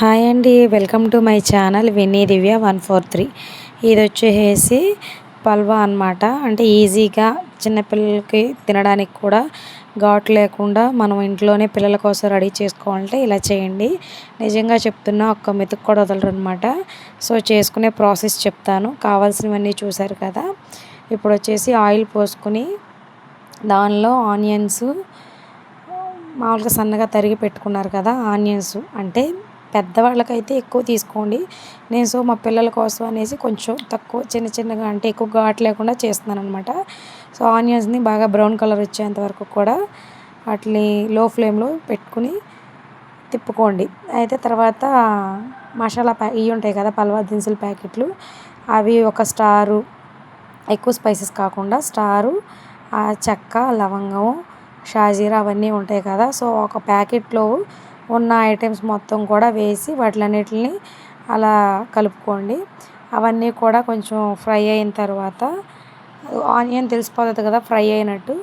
Hi అండి welcome to my channel Vinni Divya one four three. ఇది వచ్చేసి పల్వా అనమాట అంటే ఈజీగా చిన్నపిల్లలకి తినడానికి కూడా ఘాటు లేకుండా మనం ఇంట్లోనే పిల్లల కోసం రెడీ చేసుకోవాలంటే ఇలా చేయండి. నిజంగా చెప్తున్నా ఒక్క మెతుకు కూడా వదలరు అనమాట సో చేసుకునే ప్రాసెస్ చెప్తాను. కావాల్సినవన్నీ చూశారు కదా. ఇప్పుడు వచ్చేసి ఆయిల్ పోసుకుని దానిలో ఆనియన్స్ మామూలుగా సన్నగా తరిగి పెట్టుకున్నారు కదా ఆనియన్స్. అంటే పెద్దవాళ్ళకైతే ఎక్కువ తీసుకోండి. నేను సో మా పిల్లల కోసం అనేసి కొంచెం తక్కువ చిన్న చిన్నగా అంటే ఎక్కువ ఘాట్ లేకుండా చేస్తున్నాను అనమాట సో ఆనియన్స్ని బాగా బ్రౌన్ కలర్ వచ్చేంత వరకు కూడా వాటిని లో ఫ్లేమ్లో పెట్టుకుని తిప్పుకోండి. అయితే తర్వాత మసాలా ప్యా ఇవి ఉంటాయి కదా పల్వా దినుసుల ప్యాకెట్లు. అవి ఒక స్టారు ఎక్కువ స్పైసెస్ కాకుండా స్టారు చెక్క లవంగం షాజీరా అవన్నీ ఉంటాయి కదా. సో ఒక ప్యాకెట్లో ఉన్న ఐటమ్స్ మొత్తం కూడా వేసి వాటిలన్నిటిని అలా కలుపుకోండి. అవన్నీ కూడా కొంచెం ఫ్రై అయిన తర్వాత ఆనియన్ తెలిసిపోతుంది కదా ఫ్రై అయినట్టు.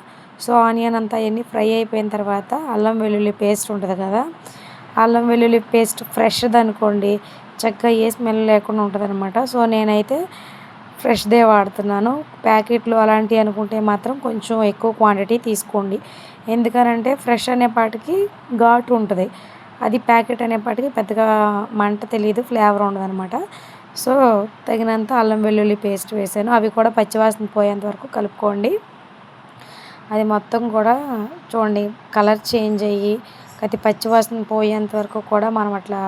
సో ఆనియన్ అంతా అవన్నీ ఫ్రై అయిపోయిన తర్వాత అల్లం వెల్లుల్లి పేస్ట్ ఉంటుంది కదా అల్లం వెల్లుల్లి పేస్ట్ ఫ్రెష్ది అనుకోండి చక్కగా ఏ స్మెల్ లేకుండా ఉంటుంది అనమాట సో నేనైతే ఫ్రెష్దే వాడుతున్నాను. ప్యాకెట్లు అలాంటివి అనుకుంటే మాత్రం కొంచెం ఎక్కువ క్వాంటిటీ తీసుకోండి. ఎందుకనంటే ఫ్రెష్ అనేపాటికి ఘాటు ఉంటుంది. అది ప్యాకెట్ అనేప్పటికీ పెద్దగా మంట తెలియదు ఫ్లేవర్ ఉండదు అనమాట సో తగినంత అల్లం వెల్లుల్లి పేస్ట్ వేసాను. అవి కూడా పచ్చివాసన పోయేంత వరకు కలుపుకోండి. అది మొత్తం కూడా చూడండి కలర్ చేంజ్ అయ్యి అది పచ్చివాసన పోయేంత వరకు కూడా మనం అట్లా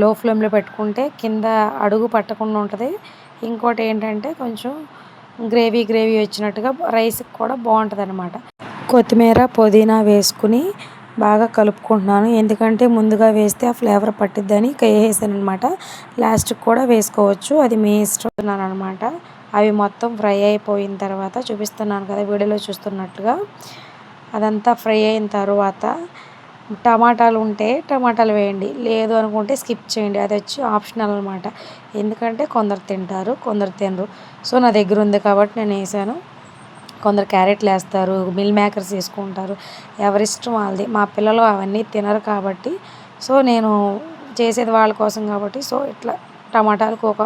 లో ఫ్లేమ్లో పెట్టుకుంటే కింద అడుగు పట్టకుండా ఉంటుంది. ఇంకోటి ఏంటంటే కొంచెం గ్రేవీ గ్రేవీ వచ్చినట్టుగా రైస్కి కూడా బాగుంటుంది అనమాట కొత్తిమీర పుదీనా వేసుకుని బాగా కలుపుకుంటున్నాను. ఎందుకంటే ముందుగా వేస్తే ఆ ఫ్లేవర్ పట్టిద్దని వేసాను అనమాట లాస్ట్కి కూడా వేసుకోవచ్చు. అది మీ ఇష్టం అనమాట అవి మొత్తం ఫ్రై అయిపోయిన తర్వాత చూపిస్తున్నాను కదా వీడియోలో చూస్తున్నట్టుగా. అదంతా ఫ్రై అయిన తర్వాత టమాటాలు ఉంటే టమాటాలు వేయండి. లేదు అనుకుంటే స్కిప్ చేయండి. అది వచ్చి ఆప్షనల్ అనమాట ఎందుకంటే కొందరు తింటారు కొందరు తినరు. సో నా దగ్గర ఉంది కాబట్టి నేను వేసాను. కొందరు క్యారెట్లు వేస్తారు మిల్ మేకర్స్ వేసుకుంటారు. ఎవరిష్టం వాళ్ళది. మా పిల్లలు అవన్నీ తినరు కాబట్టి సో నేను చేసేది వాళ్ళ కోసం కాబట్టి సో ఇట్లా టమాటాలకు ఒక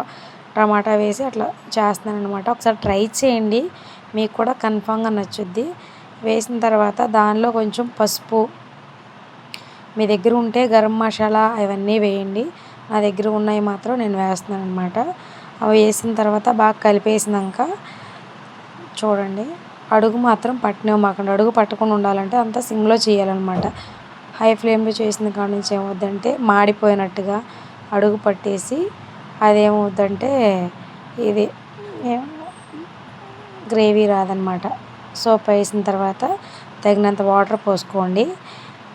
టమాటా వేసి అట్లా చేస్తున్నాను అనమాట ఒకసారి ట్రై చేయండి. మీకు కూడా కన్ఫామ్గా నచ్చుద్ది. వేసిన తర్వాత దానిలో కొంచెం పసుపు మీ దగ్గర ఉంటే గరం మసాలా అవన్నీ వేయండి. నా దగ్గర ఉన్నాయి మాత్రం నేను వేస్తున్నాను అనమాట అవి వేసిన తర్వాత బాగా కలిపేసినాక చూడండి. అడుగు మాత్రం పట్టనివ్వమాకండి అడుగు పట్టకుండా ఉండాలంటే అంతా సిమ్లో చేయాలన్నమాట. హై ఫ్లేమ్లో చేసిన కాడ నుంచి ఏమవుద్దంటే మాడిపోయినట్టుగా అడుగు పట్టేసి అదేమవుద్దంటే ఇది గ్రేవీ రాదనమాట సోప్ వేసిన తర్వాత తగినంత వాటర్ పోసుకోండి.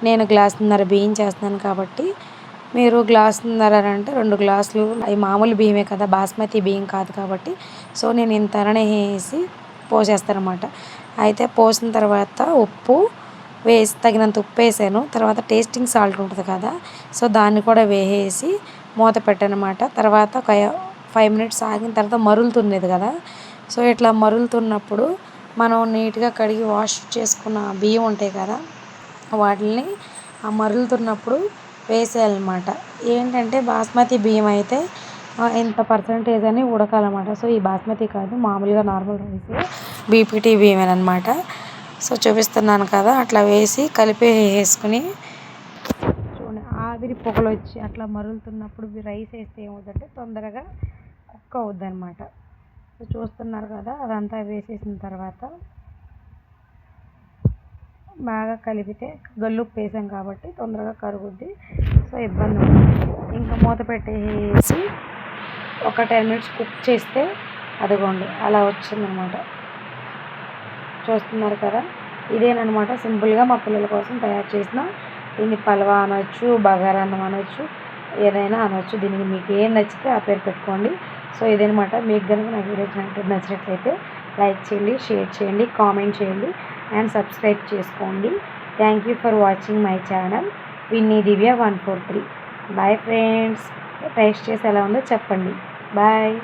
నేను గ్లాసున్నర బియ్యం చేస్తున్నాను కాబట్టి మీరు గ్లాసున్నర అంటే రెండు గ్లాసులు. అవి మామూలు బియ్యమే కదా బాస్మతి బియ్యం కాదు కాబట్టి. సో నేను ఇంతనే వేసి పోసేస్తారనమాట అయితే పోసిన తర్వాత ఉప్పు వేసి తగినంత ఉప్పు వేసాను. తర్వాత టేస్టింగ్ సాల్ట్ ఉంటుంది కదా సో దాన్ని కూడా వేసేసి మూత పెట్టనమాట తర్వాత ఒక ఫైవ్ మినిట్స్ ఆగిన తర్వాత మరులుతున్నది కదా సో ఇట్లా మరులుతున్నప్పుడు మనం నీట్గా కడిగి వాష్ చేసుకున్న బియ్యం ఉంటాయి కదా వాటిని ఆ మరులుతున్నప్పుడు వేసేయాలన్నమాట. ఏంటంటే బాస్మతి బియ్యం అయితే ఇంత పర్సంటేజ్ అని ఉడకాలన్నమాట. సో ఈ బాస్మతి కాదు మామూలుగా నార్మల్ రైస్ బీపీటీ బియ్యం అనమాట సో చూపిస్తున్నాను కదా అట్లా వేసి కలిపి వేసుకుని చూడండి ఆవిరి పొగలు వచ్చి అట్లా మరుగుతున్నప్పుడు రైస్ వేస్తే ఏమవుతుందంటే తొందరగా కుక్ అవుద్ది అనమాట సో చూస్తున్నారు కదా అదంతా వేసేసిన తర్వాత బాగా కలిపితే గల్లుప్పు వేసాం కాబట్టి తొందరగా కరుగుద్ది. సో ఇబ్బంది ఇంకా మూత పెట్టేసి ఒక టెన్ మినిట్స్ కుక్ చేస్తే అదిగోండి అలా వచ్చిందనమాట. చూస్తున్నారు కదా? ఇదేనమాట సింపుల్గా మా పిల్లల కోసం తయారు చేసిన దీన్ని పల్వా అనొచ్చు బగారాన్నం అనొచ్చు ఏదైనా అనొచ్చు. దీనికి మీకు ఏం నచ్చితే ఆ పేరు పెట్టుకోండి. సో ఇదనమాట. మీకు కనుక నా వీడియో నచ్చినట్లయితే లైక్ చేయండి షేర్ చేయండి కామెంట్ చేయండి అండ్ సబ్స్క్రైబ్ చేసుకోండి. Thank you for watching my channel. Vinni Divya one four three. Bye friends. Taste చేసి ఎలా ఉందో చెప్పండి. బాయ్